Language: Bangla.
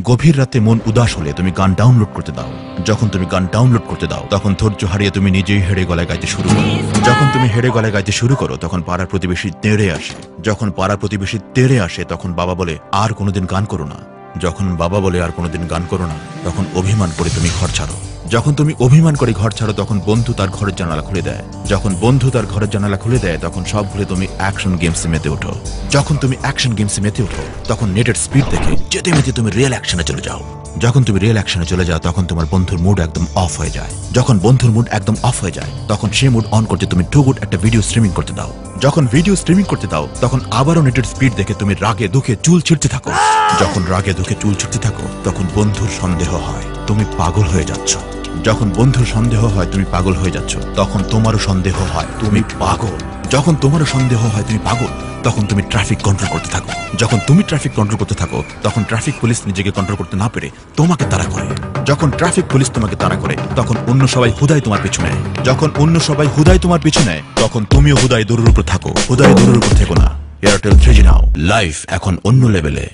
গভীর রাতে মন উদাস হলে তুমি গান ডাউনলোড করতে দাও। যখন তুমি গান ডাউনলোড করতে দাও, তখন ধৈর্য হারিয়ে তুমি নিজেই হেড়ে গলায় গাইতে শুরু করো। যখন তুমি হেড়ে গলায় গাইতে শুরু করো, তখন পাড়ার প্রতিবেশী তেড়ে আসে। যখন পাড়া প্রতিবেশী তেড়ে আসে, তখন বাবা বলে, আর কোনোদিন গান করো না। যখন বাবা বলে, আর কোনোদিন গান করো না, তখন অভিমান করে তুমি ঘর ছাড়ো। যখন তুমি অভিমান করে ঘর ছাড়ো, তখন বন্ধু তার ঘরের জানালা খুলে দেয়। যখন বন্ধু তার ঘরের জানালা খুলে দেয়, তখন সব ভুলে তুমি অ্যাকশন গেমসে মেতে ওঠো। যখন তুমি অ্যাকশন গেমসে মেতে ওঠো, তখন নেটের স্পিড দেখে যেতে মেতে তুমি রিয়েল অ্যাকশনে চলে যাও। যখন তুমি রিয়েল অ্যাকশনে চলে যাও, তখন তোমার বন্ধুর মুড একদম অফ হয়ে যায়। যখন বন্ধুর মুড একদম অফ হয়ে যায়, তখন সে মুড অন করতে তুমি টুগুট একটা ভিডিও স্ট্রিমিং করতে দাও। যখন ভিডিও স্ট্রিমিং করতে দাও, তখন আবারও নেটের স্পিড দেখে তুমি রাগে দুঃখে চুল ছিঁড়তে থাকো। যখন রাগে দুঃখে চুল ছিঁড়তে থাকো, তখন বন্ধুর সন্দেহ হয়, তুমি পাগল হয়ে যাচ্ছ। যখন বন্ধুর সন্দেহ হয় তুমি পাগল হয়ে যাচ্ছ, তখন তোমারও সন্দেহ হয় তুমি পাগল। যখন তোমারও সন্দেহ হয় তুমি পাগল, তখন তুমি ট্রাফিক কন্ট্রোল করতে থাকো। যখন তুমি ট্রাফিক কন্ট্রোল করতে থাকো, তখন ট্রাফিক পুলিশ নিজেকে কন্ট্রোল করতে না পেরে তোমাকে তাড়া করে। যখন ট্রাফিক পুলিশ তোমাকে তাড়া করে, তখন অন্য সবাই হুদায় তোমার পিছু নেয়। যখন অন্য সবাই হুদায় তোমার পিছু নেয়, তখন তুমিও হুদায় দূরের উপর থাকো। হুদায় দূরের উপর থেকো না। এয়ারটেল থ্রি নাও লাইফ এখন অন্য লেভেলে